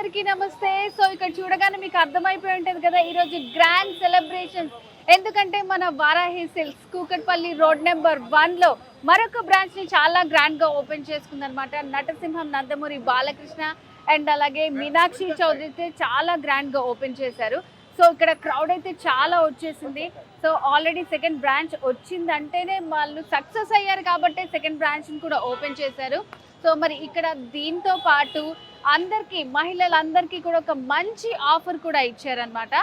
అందరికీ నమస్తే. సో ఇక్కడ చూడగానే మీకు అర్థమైపోయి ఉంటుంది కదా ఈరోజు గ్రాండ్ సెలబ్రేషన్స్ ఎందుకంటే మన Varahi Silks Kukatpally road number వన్లో మరొక బ్రాంచ్ని చాలా గ్రాండ్గా ఓపెన్ చేసుకుందనమాట నటసింహం నందమూరి బాలకృష్ణ అండ్ అలాగే మీనాక్షి చౌదరి అయితే చాలా గ్రాండ్గా ఓపెన్ చేశారు. సో ఇక్కడ క్రౌడ్ అయితే చాలా వచ్చేసింది. సో ఆల్రెడీ సెకండ్ బ్రాంచ్ వచ్చిందంటేనే వాళ్ళు సక్సెస్ అయ్యారు కాబట్టి సెకండ్ బ్రాంచ్ని కూడా ఓపెన్ చేశారు. సో మరి ఇక్కడ దీంతో పాటు అందరికీ మహిళలందరికీ కూడా ఒక మంచి ఆఫర్ కూడా ఇచ్చారనమాట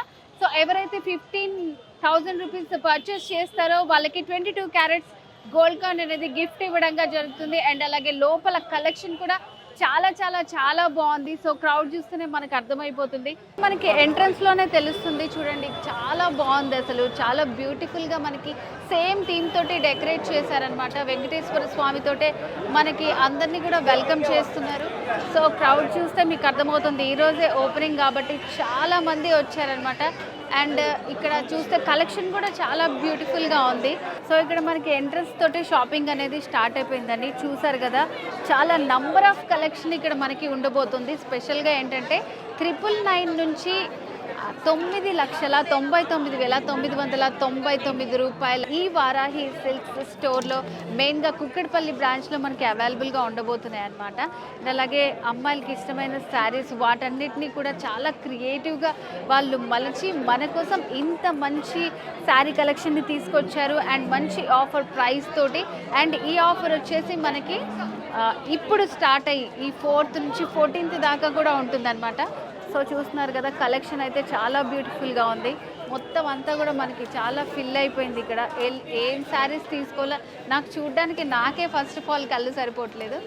సో ఎవరైతే ఫిఫ్టీన్ థౌజండ్ రూపీస్ పర్చేస్ చేస్తారో వాళ్ళకి twenty two carats gold coin అనేది గిఫ్ట్ ఇవ్వడంగా జరుగుతుంది. అండ్ అలాగే లోపల కలెక్షన్ కూడా చాలా చాలా చాలా బాగుంది. సో క్రౌడ్ చూస్తేనే మనకు అర్థమైపోతుంది. మనకి ఎంట్రన్స్లోనే తెలుస్తుంది చూడండి. చాలా బాగుంది అసలు. చాలా బ్యూటిఫుల్గా మనకి సేమ్ థీమ్ తోటి డెకరేట్ చేశారనమాట వెంకటేశ్వర స్వామి తోటే మనకి అందరినీ కూడా వెల్కమ్ చేస్తున్నారు. సో క్రౌడ్ చూస్తే మీకు అర్థమవుతుంది. ఈరోజే ఓపెనింగ్ కాబట్టి చాలా మంది వచ్చారనమాట అండ్ ఇక్కడ చూస్తే కలెక్షన్ కూడా చాలా బ్యూటిఫుల్గా ఉంది. సో ఇక్కడ మనకి ఎంట్రన్స్ తోటి షాపింగ్ అనేది స్టార్ట్ అయిపోయిందండి. చూసారు కదా చాలా నంబర్ ఆఫ్ కలెక్షన్ ఇక్కడ మనకి ఉండబోతుంది. స్పెషల్గా ఏంటంటే త్రిపుల్ నైన్ నుంచి తొమ్మిది లక్షల తొంభై తొమ్మిది వేల తొమ్మిది వందల తొంభై తొమ్మిది రూపాయలు. ఈ వారాహి సిల్క్స్ స్టోర్లో మెయిన్గా కుక్కడపల్లి బ్రాంచ్లో మనకి అవైలబుల్గా ఉండబోతున్నాయి అనమాట అలాగే అమ్మాయిలకి ఇష్టమైన శారీస్ వాటన్నిటిని కూడా చాలా క్రియేటివ్గా వాళ్ళు మలచి మన కోసం ఇంత మంచి శారీ కలెక్షన్ని తీసుకొచ్చారు. అండ్ మంచి ఆఫర్ ప్రైస్ తోటి. అండ్ ఈ ఆఫర్ వచ్చేసి మనకి ఇప్పుడు స్టార్ట్ అయ్యి ఈ ఫోర్త్ నుంచి ఫోర్టీన్త్ దాకా కూడా ఉంటుందన్నమాట. సో చూస్తున్నారు కదా కలెక్షన్ అయితే చాలా బ్యూటిఫుల్గా ఉంది. మొత్తం అంతా కూడా మనకి చాలా ఫిల్ అయిపోయింది ఇక్కడ. ఏం శారీస్ తీసుకోవాలో నాకు చూడడానికి నాకే ఫస్ట్ ఆఫ్ ఆల్ కళ్ళు సరిపోవట్లేదు.